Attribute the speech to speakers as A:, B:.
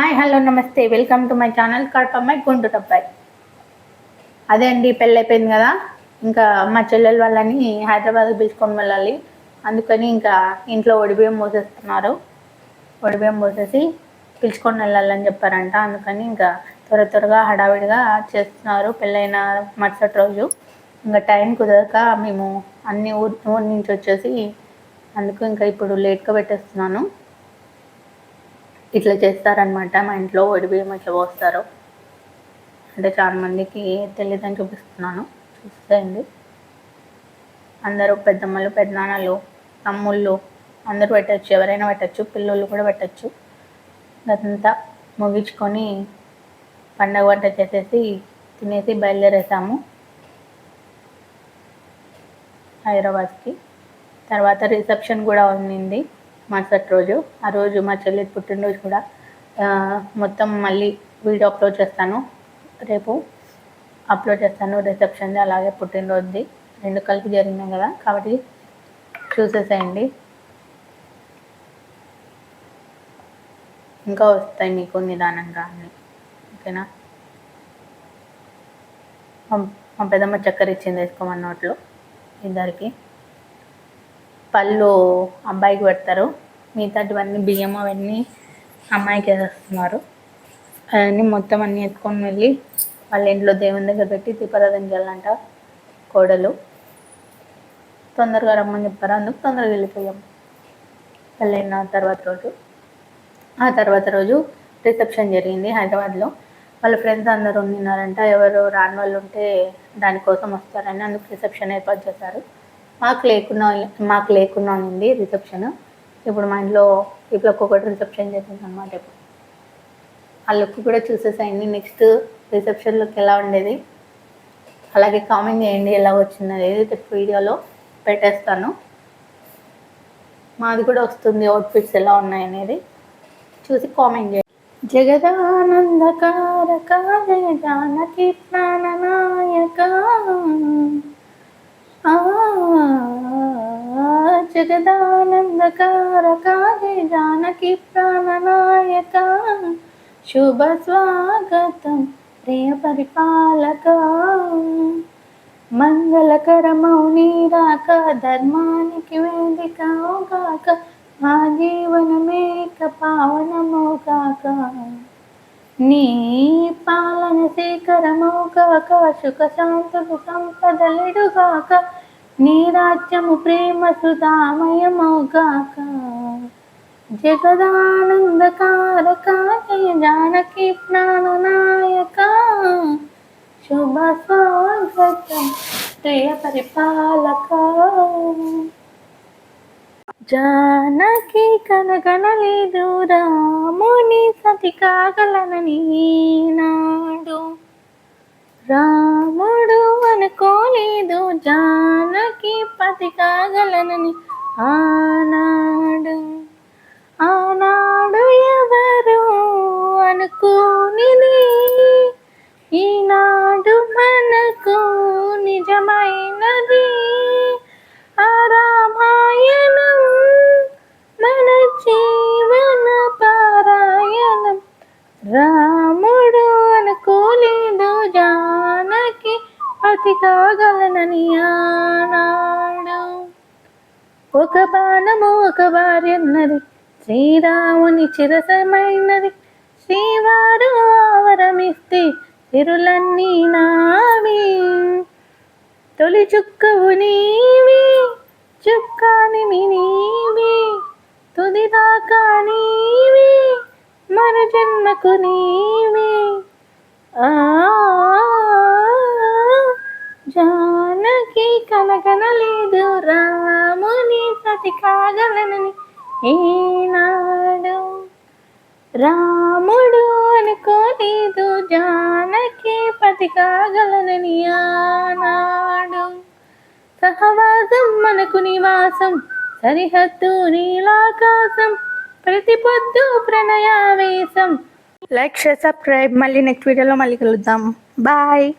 A: Hi hello నమస్తే. Welcome to my channel కడపమ్మాయి గుంటూరు అబ్బాయి అదే అండి పెళ్ళి అయిపోయింది కదా? ఇంకా మా చెల్లెల వాళ్ళని హైదరాబాద్కి పిలుచుకొని వెళ్ళాలి. అందుకని ఇంకా ఇంట్లో ఒడిబియ్యం పోసేస్తున్నారు. ఒడిబియ్యం పోసేసి పిలుచుకొని వెళ్ళాలని చెప్పారంట. అందుకని ఇంకా త్వర త్వరగా హడావిడిగా చేస్తున్నారు. పెళ్ళైన మరుసటి రోజు. ఇంకా టైం కుదరక మేము అన్ని ఊరి ఊరి నుంచి వచ్చేసి అందుకు ఇంకా ఇప్పుడు లేట్గా పెట్టేస్తున్నాను. ఇట్లా చేస్తారనమాట మా ఇంట్లో ఒడిబియ్యం ఇట్లా పోస్తారు. అంటే చాలామందికి తెలియదని చూపిస్తున్నాను. చూసేయండి. అందరూ పెద్దమ్మలు పెద్దనాన్నలు తమ్ముళ్ళు అందరూ పెట్టచ్చు. ఎవరైనా పెట్టచ్చు. పిల్లలు కూడా పెట్టచ్చు. అదంతా ముగించుకొని పండగ వంట చేసేసి తినేసి బయలుదేరేసాము. హైదరాబాద్కి. తర్వాత రిసెప్షన్ కూడా ఉంది మరుసటి రోజు. ఆ రోజు మా చెల్లి పుట్టినరోజు కూడా మొత్తం మళ్ళీ వీడియో అప్లోడ్ చేస్తాను. రేపు అప్లోడ్ చేస్తాను రిసెప్షన్ది అలాగే పుట్టినరోజుది. రెండు కలిపి జరిగినాయి కదా కాబట్టి చూసేసేయండి. ఇంకా వస్తాయి మీకు నిదానంగా అన్ని. ఓకేనా? మా పెద్దమ్మ చక్కెర ఇచ్చింది వేసుకోమన్నట్లు ఇద్దరికి పళ్ళు అబ్బాయికి పెడతారు. మిగతాటివన్నీ బియ్యం అవన్నీ అమ్మాయికి వేసేస్తున్నారు అవన్నీ మొత్తం అన్నీ ఎత్తుకొని వెళ్ళి వాళ్ళ ఇంట్లో దేవుని దగ్గర పెట్టి దీపారాధన చేయాలంట కోడలు. తొందరగా రమ్మని చెప్పారు అందుకు తొందరగా వెళ్ళిపోయాం. పెళ్ళైన తర్వాత రోజు ఆ తర్వాత రోజు రిసెప్షన్ జరిగింది హైదరాబాద్లో. వాళ్ళ ఫ్రెండ్స్ అందరూ ఉన్నారంట ఎవరు రాని వాళ్ళు ఉంటే దానికోసం వస్తారని అందుకు రిసెప్షన్ ఏర్పాటు చేశారు. మాకు లేకుండా మాకు లేకుండా ఉంది రిసెప్షన్. ఇప్పుడు మా ఇంట్లో ఇప్పుడు ఒక్కొక్కటి రిసెప్షన్ చేసింది అనమాట ఇప్పుడు. ఆ లుక్ కూడా చూసేసాయండి. నెక్స్ట్ రిసెప్షన్ లుక్ ఎలా ఉండేది? అలాగే కామెంట్ చేయండి ఎలా వచ్చింది అనేది వీడియోలో పెట్టేస్తాను. మాది కూడా వస్తుంది అవుట్ఫిట్స్ ఎలా ఉన్నాయి అనేది చూసి కామెంట్ చేయండి. జగదానందకారక జానకి ప్రాణనాయక. జగదానందకారకాగే జానకి ప్రాణనాయక శుభ స్వాగతం ప్రియ పరిపాలక మంగళకరమౌ నీరాక ధర్మానికి వేదికగాక మా జీవనమేక పావనమోగాక నీ పాలన శేఖరమౌగాక సుఖ శాంతులు సంపదలెడుగాక నీ రాజ్యము ప్రేమ సుధామయమౌగాక జగదానందకారక జానకి ప్రాణనాయక. శుభ స్వాగతం ప్రియ పరిపాలక. జానకి కనగనలేదు. రాముని సతి కాగలనని నాడు రాముడు అనుకోలేదు. జానకి పతి కాగలనని ఆనాడు. ఆనాడు ఎవరు అనుకో అతి కాగలనని ఒక బాణము ఒక భార్యన్నది శ్రీరాముని చిరసమైనది. శ్రీవారు ఆవరమిస్తే తిరులన్నీ నావి. తొలి చుక్కవు నీవి చుక్కాని నీవి. తుది దాకా నీవి మన జన్మకు నీవి. రాముని కాగలనని ఈనాడు రాముడు అనుకోలేదు జానకి పతి కాగలనని ఆనాడు. సహవాసం మనకు నివాసం సరిహద్దు నీలాకాశం ప్రతి పొద్దు ప్రణయావేశం. Like share subscribe. మళ్ళీ నెక్స్ట్ వీడియోలో మళ్ళీ కలుద్దాం. బాయ్